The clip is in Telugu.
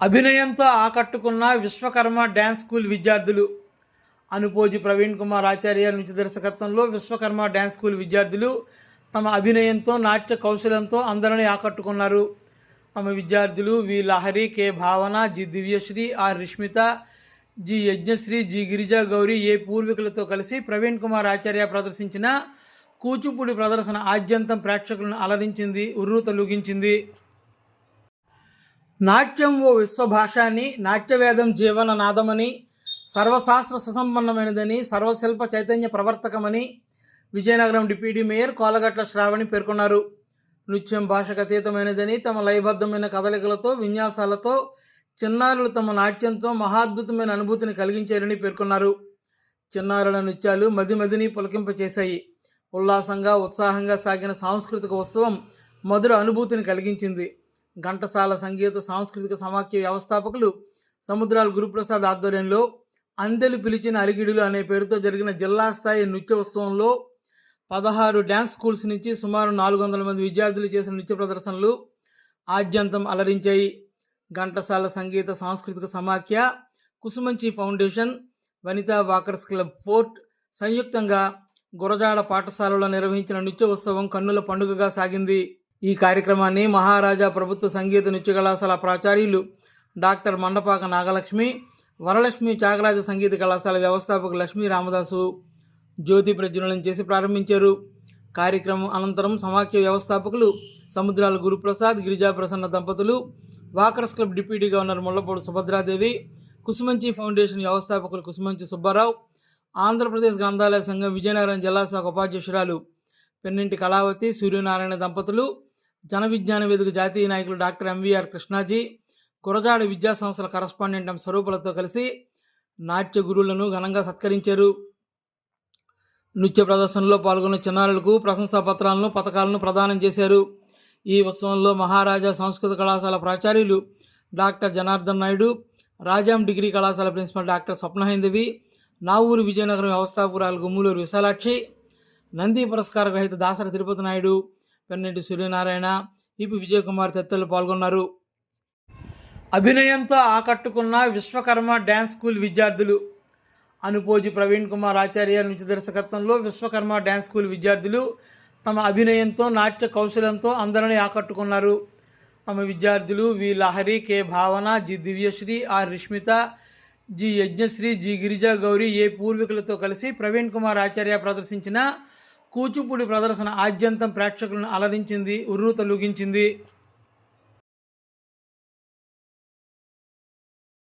అభినయంతో ఆకట్టుకున్న విశ్వకర్మ డ్యాన్స్ స్కూల్ విద్యార్థులు అనుపోజి ప్రవీణ్ కుమార్ ఆచార్య నుంచి దర్శకత్వంలో విశ్వకర్మ డ్యాన్స్ స్కూల్ విద్యార్థులు తమ అభినయంతో నాట్య కౌశలంతో అందరినీ ఆకట్టుకున్నారు. తమ విద్యార్థులు V. Lahari K. Bhavana G. Divyasri R. Rishmitha G. Yagnasri G. Girija Gowri A. పూర్వీకులతో కలిసి ప్రవీణ్ కుమార్ ఆచార్య ప్రదర్శించిన కూచిపూడి ప్రదర్శన ఆద్యంతం ప్రేక్షకులను అలరించింది ఉర్రూ తొలగించింది నాట్యం ఓ విశ్వభాషాని నాట్యవేదం జీవన నాదమని సర్వశాస్త్ర సుసంపన్నమైనదని సర్వశిల్ప చైతన్య ప్రవర్తకమని విజయనగరం డిప్యూటీ మేయర్ కోలగట్ల శ్రావణి పేర్కొన్నారు. నృత్యం భాషకు అతీతమైనదని తమ లయబద్ధమైన కదలికలతో విన్యాసాలతో చిన్నారులు తమ నాట్యంతో మహాద్భుతమైన అనుభూతిని కలిగించారని పేర్కొన్నారు. చిన్నారుల నృత్యాలు మది మదిని పులకింపచేశాయి. ఉల్లాసంగా ఉత్సాహంగా సాగిన సాంస్కృతిక ఉత్సవం మధుర అనుభూతిని కలిగించింది. ఘంటసాల సంగీత సాంస్కృతిక సమాఖ్య వ్యవస్థాపకులు సముద్రాల గురుప్రసాద్ ఆధ్వర్యంలో అందెలు పిలిచిన అలిగిడులు అనే పేరుతో జరిగిన జిల్లా స్థాయి నృత్య ఉత్సవంలో పదహారు డ్యాన్స్ స్కూల్స్ నుంచి సుమారు నాలుగు వందల మంది విద్యార్థులు చేసిన నృత్య ప్రదర్శనలు ఆద్యంతం అలరించాయి. ఘంటసాల సంగీత సాంస్కృతిక సమాఖ్య Kusumanchi foundation Vanitha walkers club fort సంయుక్తంగా గురజాడ పాఠశాలలో నిర్వహించిన నృత్య ఉత్సవం కన్నుల పండుగగా సాగింది. ఈ కార్యక్రమాన్ని మహారాజా ప్రభుత్వ సంగీత నృత్య కళాశాల ప్రాచార్యులు డాక్టర్ మండపాక నాగలక్ష్మి వరలక్ష్మి త్యాగరాజ సంగీత కళాశాల వ్యవస్థాపక లక్ష్మీ రామదాసు జ్యోతి ప్రజ్వలనం చేసి ప్రారంభించారు. కార్యక్రమం అనంతరం సమాఖ్య వ్యవస్థాపకులు సముద్రాల గురుప్రసాద్ గిరిజా ప్రసన్న దంపతులు walkers club deputy governor Mullapudi Subhadradevi Kusumanchi foundation వ్యవస్థాపకులు కుసుమంచి సుబ్బారావు ఆంధ్రప్రదేశ్ గ్రంథాలయ సంఘం విజయనగరం జిల్లా శాఖ ఉపాధ్యక్షురాలు పెన్నింటి కళావతి సూర్యనారాయణ దంపతులు జన విజ్ఞాన వేదిక జాతీయ నాయకులు డాక్టర్ ఎంవీఆర్ కృష్ణాజీ కురజాడ విద్యా సంస్థల కరస్పాండెంట్ ఎం స్వరూపులతో కలిసి నాట్య గురువులను ఘనంగా సత్కరించారు. నృత్య ప్రదర్శనలో పాల్గొన్న చిన్నారులకు ప్రశంసా పత్రాలను పథకాలను ప్రదానం చేశారు. ఈ ఉత్సవంలో మహారాజా సంస్కృత కళాశాల ప్రాచార్యులు డాక్టర్ జనార్దన్ నాయుడు రాజాం డిగ్రీ కళాశాల ప్రిన్సిపల్ డాక్టర్ స్వప్నహైందవి నావూరు విజయనగరం వ్యవస్థాపకురాలు గుమ్ములూరు విశాలాక్షి నంది పురస్కార గ్రహీత దాసర తిరుపతి నాయుడు పెన్నెంటి సూర్యనారాయణ ఈపి విజయకుమార్ తదితరులు పాల్గొన్నారు. అభినయంతో ఆకట్టుకున్న విశ్వకర్మ డ్యాన్స్ స్కూల్ విద్యార్థులు అనుపోజి ప్రవీణ్ కుమార్ ఆచార్య నుంచి దర్శకత్వంలో విశ్వకర్మ డ్యాన్స్ స్కూల్ విద్యార్థులు తమ అభినయంతో నాట్య కౌశలంతో అందరినీ ఆకట్టుకున్నారు. తమ విద్యార్థులు V. Lahari K. Bhavana G. Divyasri R. Rishmitha G. Yagnasri G. Girija Gowri A. పూర్వీకులతో కలిసి ప్రవీణ్ కుమార్ ఆచార్య ప్రదర్శించిన కూచిపూడి ప్రదర్శన ఆద్యంతం ప్రేక్షకులను అలరించింది ఉర్రూ తొలగించింది